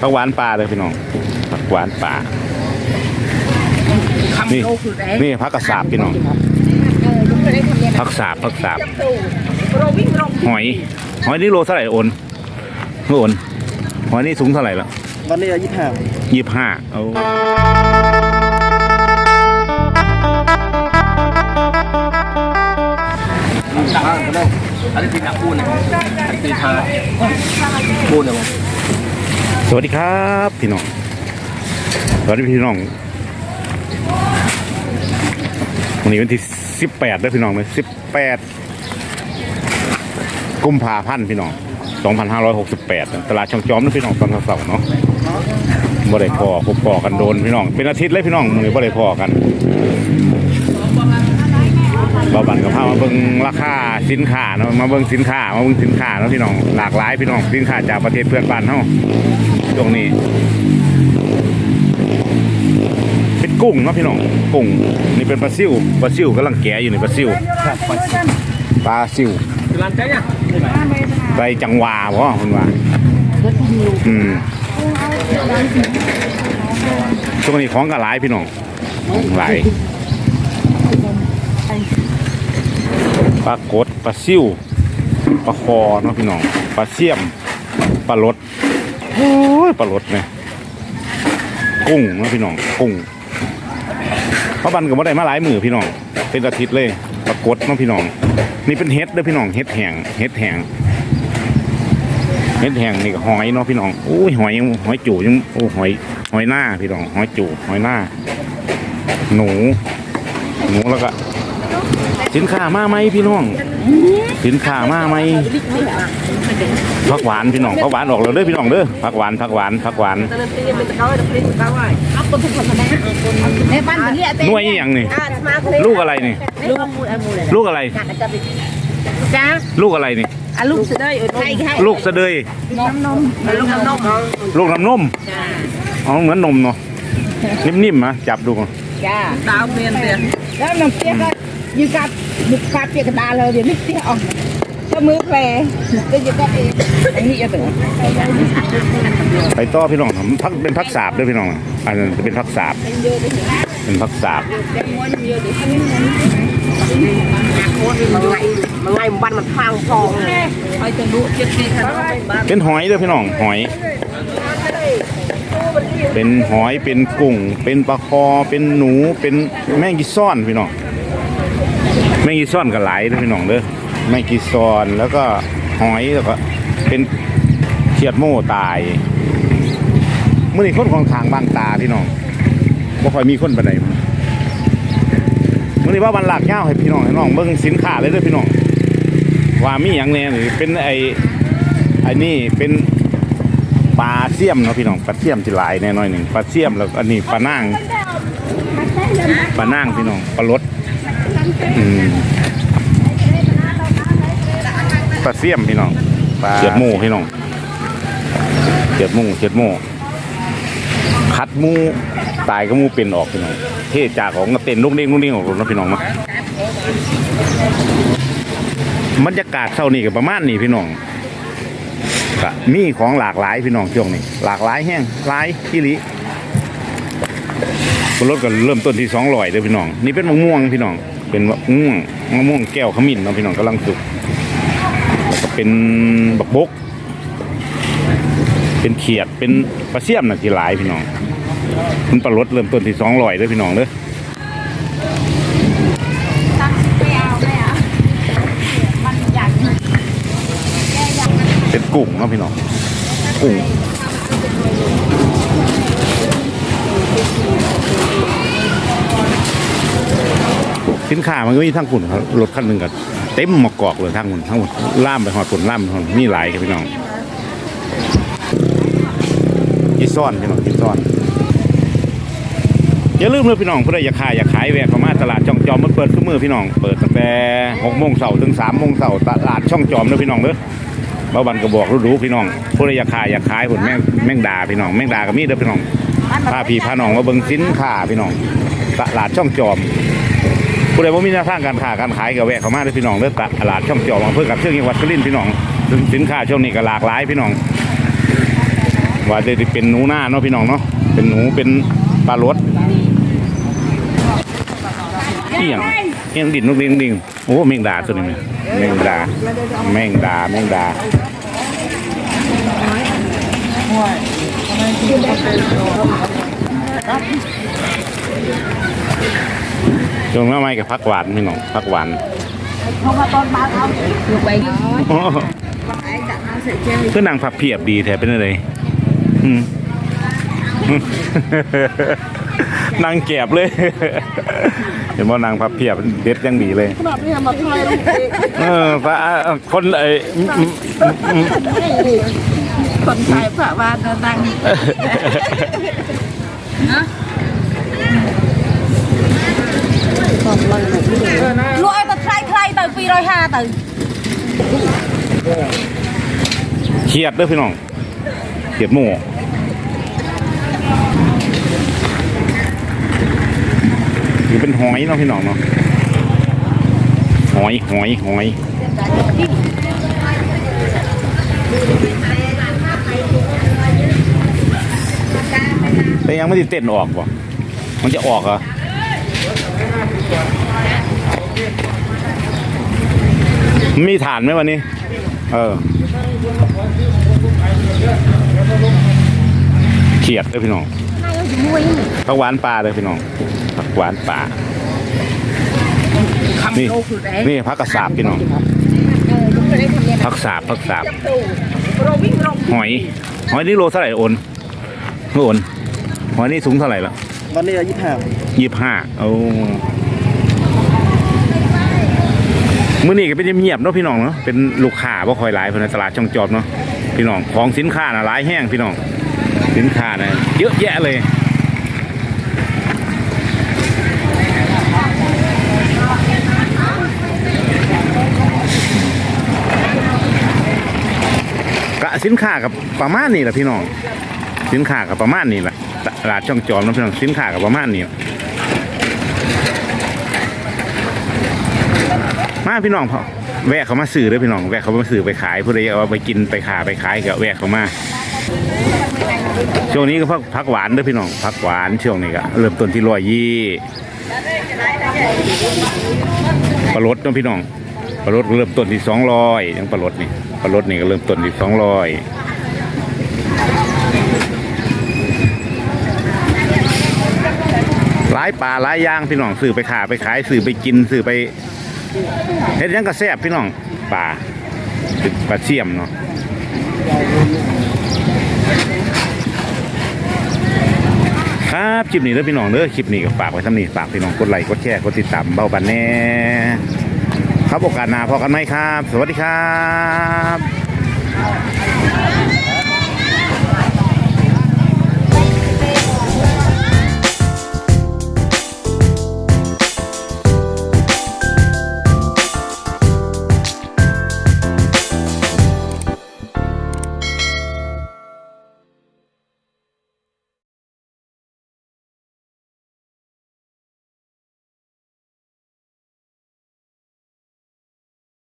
ผักหวานป่าเลยพี่น้องผักหวานป่า นี่นี่ผักกระสาบพี่น้องผักสาบผักสาบหอย หอยนี่โลเท่าไหร่โอนโอนหอยนี่สูงเท่าไหร่ละวันนี้ยี่สิบห้ายี่ห้าเอา สวัสดีครับพี่น้องสวัสดีพี่น้องวันนี้วันที่สิบแปดด้วพี่น้องเลยสิบแปดกุมภาพันธ์พี่น้องสองพันห้าร้อยหกสิบแปดตลาดช่องจอมนะพี่น้องตอนเสาร์เนาะบ่ได้พอพบพอกันโดนพี่น้อง เป็นอาทิตย์เลยพี่น้องมือบ่ได้พอกัน บ่บันกับพามาเบิ่งราคาสินค้าเนาะมาเบิ่งสินค้ามาเบิ่งสินค้าเนาะพี่น้องหลากหลายพี่น้องสินค้าจากประเทศเพื่อนบ้านเฮาช่วงนี้เป็นกุ้งเนาะพี่น้องกุ้งนี่เป็นปลาซิวปลาซิวกำลังแก่อยู่ในปลาซิวปลาซิวไปจังหวาบ่คุณว่าอืมช่วงนี้ของก็หลายพี่น้องหลาย ปลากดปลาซิวปลาคอเนาะพี่น้องปลาเสี่ยมปลาลดโอ้ยปลาลดเนี่ยกุ้งเนาะพี่น้องกุ้งเพราะบันกับว่าได้มาหลายมือพี่น้อง เป็นอาทิตย์เลยปรากฏเน้องพี่น้อง นี่เป็นเฮ็ดเด้อพี่น้องเฮ็ดแห้งเฮ็ดแห้งเฮ็ดแห้งนี่ก็หอยเนาะพี่น้องโอ้ยหอยหอยจู่ยังโอ้หอยหอยหน้าพี่น้องหอยจู่หอยหน้า หนู หนูแล้วก็ สินค้ามาไหมพี่น้อง สินค้ามาไหมผักหวานพี่น้องผักหวานออกแล้วเด้อพี่น้องเด้อผักหวานผักหวานผักหวานนบ้านเป็นเรียกหน่วยอย่างนี่ลูกอะไรนี่ลูกมูลมูลลูกอะไรจ้าลูกอะไรนี่อะลูกเสด็จใครใครลูกสะเดยนมนมลูกนมลูกน้ำนมอ๋อเหมือนนมเนาะนิ่มๆนะจับดูก่อนจ้าดาวเมียนเตียนแล้วน้ำเตี้ยก็ ยืนกับบุกกาเปียกตาเลยเดี๋ยวนี้เตี้ยออกก็มือแผลก็ยืนกับเองอันนี้จะถึงไปต่อพี่น้องพักเป็นพักสาบด้วยพี่น้องอันนั้นจะเป็นพักสาบเป็นพักสาบมันไงมันไงบ้านมันพังพองเลยไอ้จะรู้เจ็บที่ขนาดบ้านเป็นหอยด้วยพี่น้องหอย เป็นหอยเป็นกุ้ง เป็นปลาคอเป็นหนูเป็นแมงกีซ่อนพี่น้อง แมงกีซ่อนก็หลายด้วยพี่น้องเด้อแมงกีซ่อนแล้วก็หอยแล้วก็เป็นเขียดโม่ตายเมื่อนี้คนของทางบางตาพี่น้องบ่ค่อยมีคนไปานใดมื่อนี้ว่าวันหลักเงาให้พี่น้องให้น้องเบิ่งสินค้าเลยเด้อพี่น้องว่ามีหยังแน่นี่เป็นไอไอ้นี่เป็นปลาเสี่ยมเนาะพี่น้องปลาเสี่ยมที่หลายแน่น้อยหนึ่งปลาเสี่ยมแล้วอันนี้ปลานางปลานางพี่น้องปลารสอืม ปลาเสี่ยมพี่น้องปลาเฉียดหมูพี่น้องเฉียดหมูเฉียดหมูคัดหมูตายก็หมูเป็นออกพี่น้องเทจากของก็เต้นลูกเด้งลูกเด้งออกรถนะพี่น้องเนาะบรรยากาศเท่านี้ก็ประมาณนี้พี่น้องก็มีของหลากหลายพี่น้องช่วงนี้ หลากหลายแห้งหลายที่ลิรถก็เริ่มต้นที่สองร้อยเด้อพี่น้อง นี่เป็นมะม่วงพี่น้อง เป็นมะม่วงมะม่วงแก้วขมิ้นเนาะพี่น้องกำลังสุกแล้วก็เป็นบักบก เป็นเขียดเป็นปลาเสี่ยมนะที่หลายพี่น้องมันปลารสเริ่มต้นที่สองร้อยเด้อพี่น้องเด้อเป็นกุ้งเนาะพี่น้องกุ้ง สินค้ามันก็มีทั้งคุณครับรถคันหนึ่งกับเต็มหมอกกอกเลยทั้งคุณทั้งหมดล่ามไปหอดผลล่ามไปหอดมีหลายครับพี่น้องยีซ่อนพี่น้องยีซ่อนอย่าลืมเลยพี่น้องผู้ใดอยากขายอยากขายแวะเข้ามาตลาดช่องจอมมันเปิดขึ้นมือพี่น้องเปิดตั้งแต่หกโมงเสาร์ถึงสามโมงเสาร์ตลาดช่องจอมเด้อพี่น้องเด้อบ้าบันก็บอกรู้ๆพี่น้องผู้ใดอยากขายอยากขายผลแม่งแม่งดาพี่น้องแม่งดาก็มีเด้อพี่น้องพาพี่พาน้องมาเบิ่งสินค้าพี่น้องตลาดช่องจอม ผู้ใดว่มีแนวทางการค้าการขายก็แวะเข้ามาเด้พี่น้องเด้อตลาดช่องจอมอำเภอกับเชื่อกจังหวัดสุรินพี่น้องสินค้าช่วงนี้ก็หลากหลายพี่น้อง ว่าจะเป็นหนูหน้าเนาะพี่น้องเนาะเป็นหนูเป็นปลารสเอียงเอียงดินนกดิงดิ่งโอ้แมงดาตัวนี้แม่แมงดาแมงดาแมงดา จงมาไม่กับพักหวานพี่น้องพักหวานลูกไปอ๋อคือนางผักเพียบดีแท้เป็นอะไรอืมนางแกบเลย เห็นว่านางพับเพียบเด็ดยังดีเลยขนาดนี้มาทายลูกเองเออพระคนไอ้อืมอืมอืมคนไทยพระวานดังลวยมาใครใครต่อปีร้อยห้าต่อเครียดเด้อพี่น้องเครียดหมูนี่เป็นหอยเนาะพี่น้องเนาะหอยหอยหอยแต่ยังไม่ได้เต้นออกบ่มันจะออกเหรอ มีฐานไหมวันนี้ เออ เขียดเลยพี่น้องผักหวานปลาเลยพี่น้องผักหวานปลา นี่นี่ผักกระสาบพี่น้องผักสาบผักสาบเราวิ่งลงหอย หอยนี่โลเท่าไหร่โอนโอนหอยนี่สูงเท่าไหร่ละวันนี้ยี่สิบห้ายี่ห้าโอ้ มื่อนี้ก็เป็นเงียบเนาะพี่น้องเนาะเป็นลูกค้าบ่คอยหลายเพิ่นในตลาดช่องจอมเนาะพี่น้องของสินค้าน่ะหลายแห้งพี่น้องสินค้าน่ะเยอะแยะเลยกะสินค้ากับประมาณนี้แหละพี่น้องสินค้ากับประมาณนี้แหละตลาดช่องจอมนะพี่น้องสินค้ากับประมาณนี้ล่ะ มาพี่น้องพอแวะเขามาซื้อเด้อพี่น้อง แวะเขามาซื้อไปขายผู้ใดเอาไปกินไปขายไปขายก็แวะเขามา ช่วงนี้ก็พักพักหวานด้อพี่น้องพักหวานช่วงนี้ก็เริ่มต้นที่ร้อยยี่ปลาลดเนาะพี่น้องปลาลดเริ่มต้นที่สองร้อยยังปลาลดนี่ปลาลดนี่ก็เริ่มต้นที่สองร้อยหลายป่าหลายย่างพี่น้องซื้อไปขายไปขายซื้อไปกินซื้อไป เฮ็ดยังก็แซ่บพี่น้องปลาปลาเสียมเนาะครับคลิปนี้เด้อพี่น้องเด้อคลิปนี้ก็ฝากไว้ทำนี้ฝากพี่น้องกดไลค์กดแชร์กดติดตามเบาบันแน่ครับโอกาสหน้าพอกันไหมครับ สวัสดีครับ